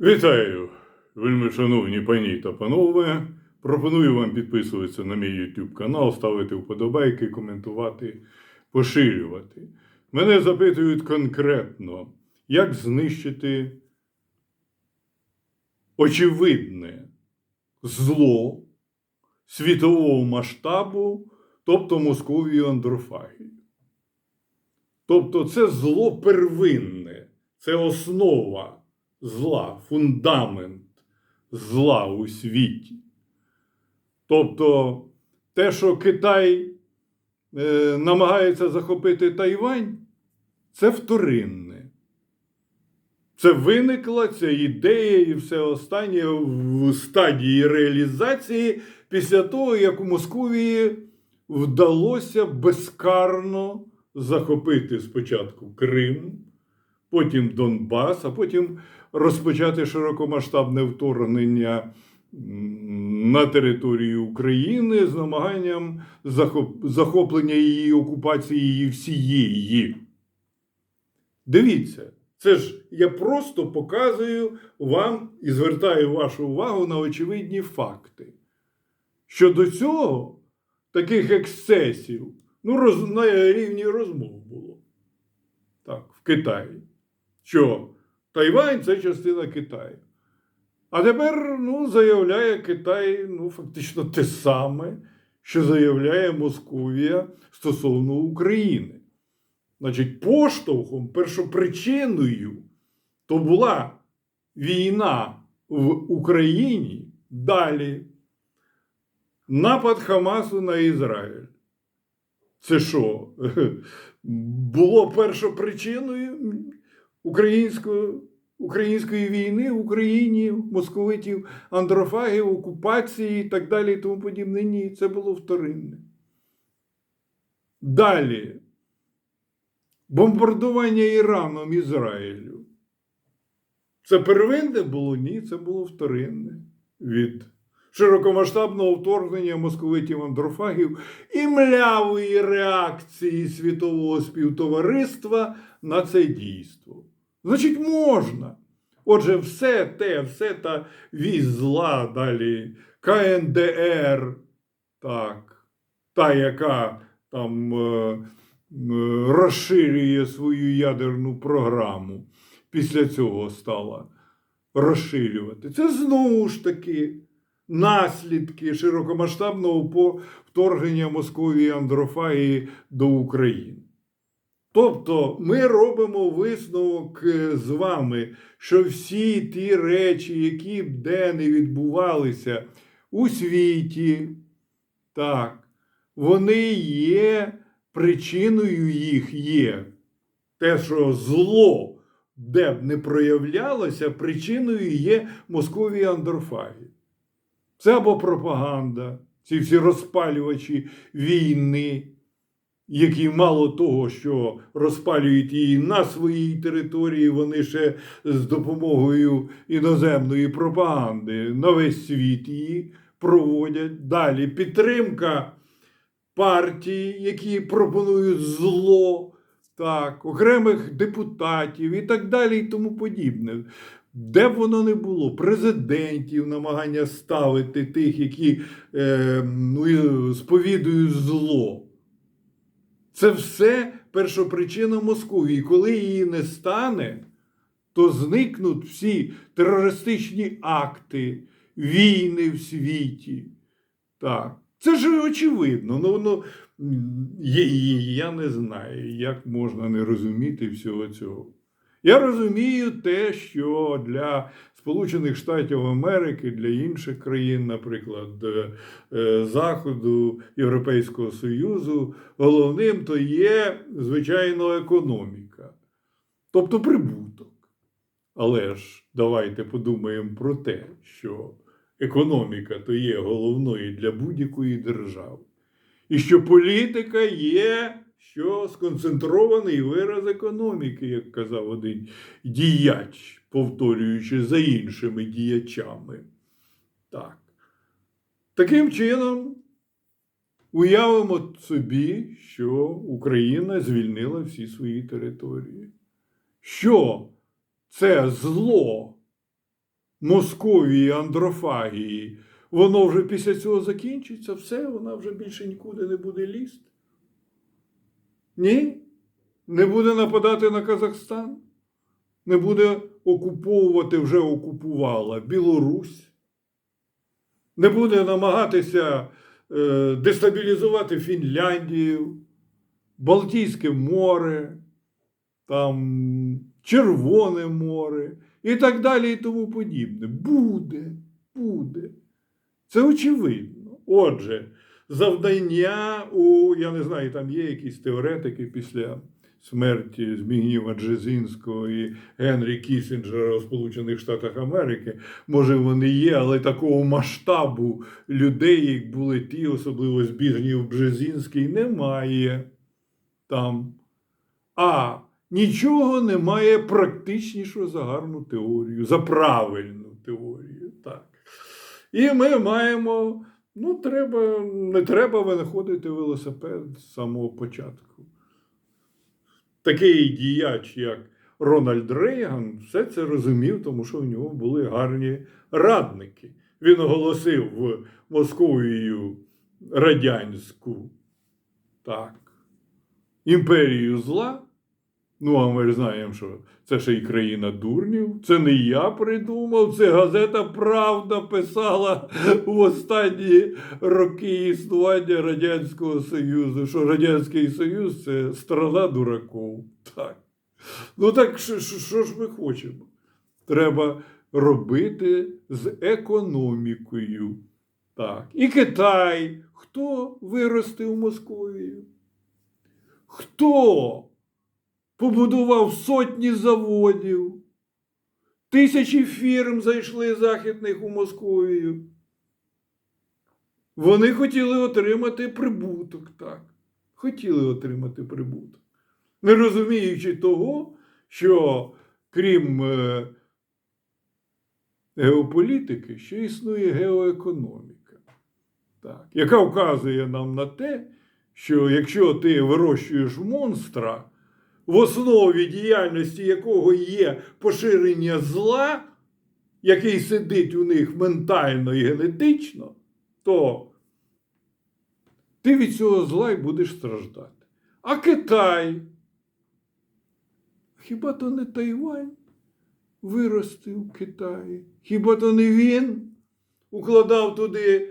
Вітаю, вельми шановні пані та панове. Пропоную вам підписуватися на мій YouTube канал, ставити вподобайки, коментувати, поширювати. Мене запитують конкретно, як знищити очевидне зло світового масштабу, тобто Московію Андрофагію. Тобто це зло первинне, це основа зла, фундамент зла у світі. Тобто те, що Китай е, намагається захопити Тайвань, це вторинне. Це виникла ця ідея і все останнє в стадії реалізації після того, як у Московії вдалося безкарно захопити спочатку Крим, потім Донбас, а потім розпочати широкомасштабне вторгнення на територію України з намаганням захоп- захоплення її окупації її всієї. Дивіться, це ж я просто показую вам і звертаю вашу увагу на очевидні факти. Що до цього таких ексцесів ну, роз, на рівні розмов було. Так, в Китаї. Що Тайвань це частина Китаю. А тепер ну, заявляє Китай ну, фактично те саме, що заявляє Московія стосовно України. Значить, поштовхом, першопричиною то була війна в Україні далі. Напад Хамасу на Ізраїль. Це що? Було першопричиною української, української війни в Україні, московитів, андрофагів, окупації і так далі і тому подібне. Ні, це було вторинне. Далі. Бомбардування Іраном Ізраїлю. Це первинне було? Ні, це було вторинне від широкомасштабного вторгнення московитів андрофагів і млявої реакції світового співтовариства на це дійство. Значить, можна. Отже, все те, все та вісь зла далі, КНДР, так, та, яка там е, е, розширює свою ядерну програму, після цього стала розширювати. Це знову ж таки наслідки широкомасштабного вторгнення Московії Андрофагії до України. Тобто ми робимо висновок е, з вами, що всі ті речі, які б де не відбувалися у світі, так, вони є причиною їх є. Те, що зло, де б не проявлялося, причиною є Московія Андрофагії. Це або пропаганда, ці всі розпалювачі війни, які мало того, що розпалюють її на своїй території, вони ще з допомогою іноземної пропаганди на весь світ її проводять. Далі підтримка партій, які пропонують зло, так, окремих депутатів і так далі, і тому подібне. Де б воно не було, президентів намагання ставити тих, які е, ну, сповідують зло. Це все першопричина Московії. Коли її не стане, то зникнуть всі терористичні акти, війни в світі. Так. Це ж очевидно. Ну, ну, є- я не знаю, як можна не розуміти всього цього. Я розумію те, що для Сполучених Штатів Америки, для інших країн, наприклад, е, е, Заходу, Європейського Союзу, головним то є, звичайно, економіка, тобто прибуток. Але ж давайте подумаємо про те, що економіка то є головною для будь-якої держави. І що політика є що сконцентрований вираз економіки, як казав один діяч, повторюючи за іншими діячами. Так. Таким чином, уявимо собі, що Україна звільнила всі свої території. Що це зло Московії, андрофагії, воно вже після цього закінчиться, все, вона вже більше нікуди не буде лізти. Ні? Не буде нападати на Казахстан, не буде окуповувати, вже окупувала Білорусь, не буде намагатися е, дестабілізувати Фінляндію, Балтійське море, там Червоне море і так далі, і тому подібне. Буде, буде. Це очевидно. Отже, завдання у, я не знаю, там є якісь теоретики після смерті Збігніва Джезінського і Генрі Кісінджера у Сполучених Штатах Америки. Може, вони є, але такого масштабу людей, як були ті, особливо Збігнів Бжезінський, немає там. А нічого немає практичнішого за гарну теорію, за правильну теорію. Так. І ми маємо, ну, треба, не треба винаходити велосипед з самого початку. Такий діяч, як Рональд Рейган, все це розумів, тому що в нього були гарні радники. Він оголосив в Московію радянську так, імперію зла. Ну, а ми ж знаємо, що це ще й країна дурнів. Це не я придумав, це газета Правда писала в останні роки існування Радянського Союзу, що Радянський Союз це страна дураків. Так. Ну так що ж ми хочемо? Треба робити з економікою. Так. І Китай. Хто виростив Московію? Хто? Побудував сотні заводів, тисячі фірм зайшли західних у Московію. Вони хотіли отримати прибуток, так. Хотіли отримати прибуток. Не розуміючи того, що крім е, геополітики, ще існує геоекономіка, так, яка вказує нам на те, що якщо ти вирощуєш монстра, в основі діяльності якого є поширення зла, який сидить у них ментально і генетично, то ти від цього зла й будеш страждати. А Китай? Хіба то не Тайвань виростив Китай? Хіба то не він укладав туди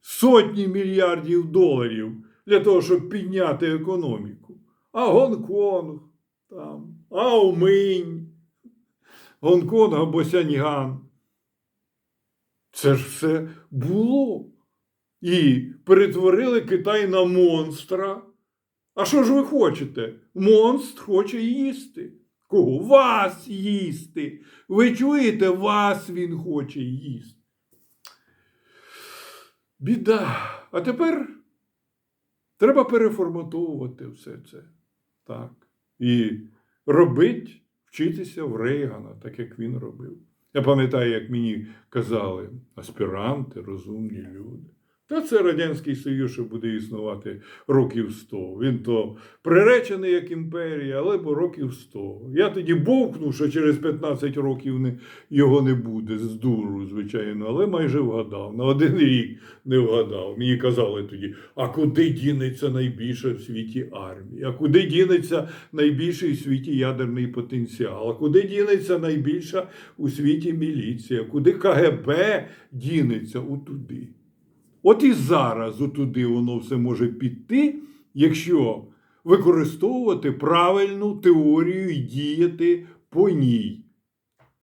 сотні мільярдів доларів для того, щоб підняти економіку? А Гонконг, там, а Уминь, Гонконг або Сяньган. Це ж все було. І перетворили Китай на монстра. А що ж ви хочете? Монстр хоче їсти. Кого? Вас їсти. Ви чуєте, вас він хоче їсти. Біда. А тепер треба переформатовувати все це. Так. І робить, вчитися в Рейгана, так як він робив. Я пам'ятаю, як мені казали аспіранти, розумні люди. Та це Радянський Союз, що буде існувати років 100. Він то приречений як імперія, але бо років 100. Я тоді бовкнув, що через 15 років не, його не буде, з дуру, звичайно, але майже вгадав. На один рік не вгадав. Мені казали тоді: а куди дінеться найбільша в світі армія? А куди дінеться найбільший в світі ядерний потенціал? А куди дінеться найбільша у світі міліція? Куди КГБ дінеться отуди? От і зараз отуди воно все може піти, якщо використовувати правильну теорію і діяти по ній.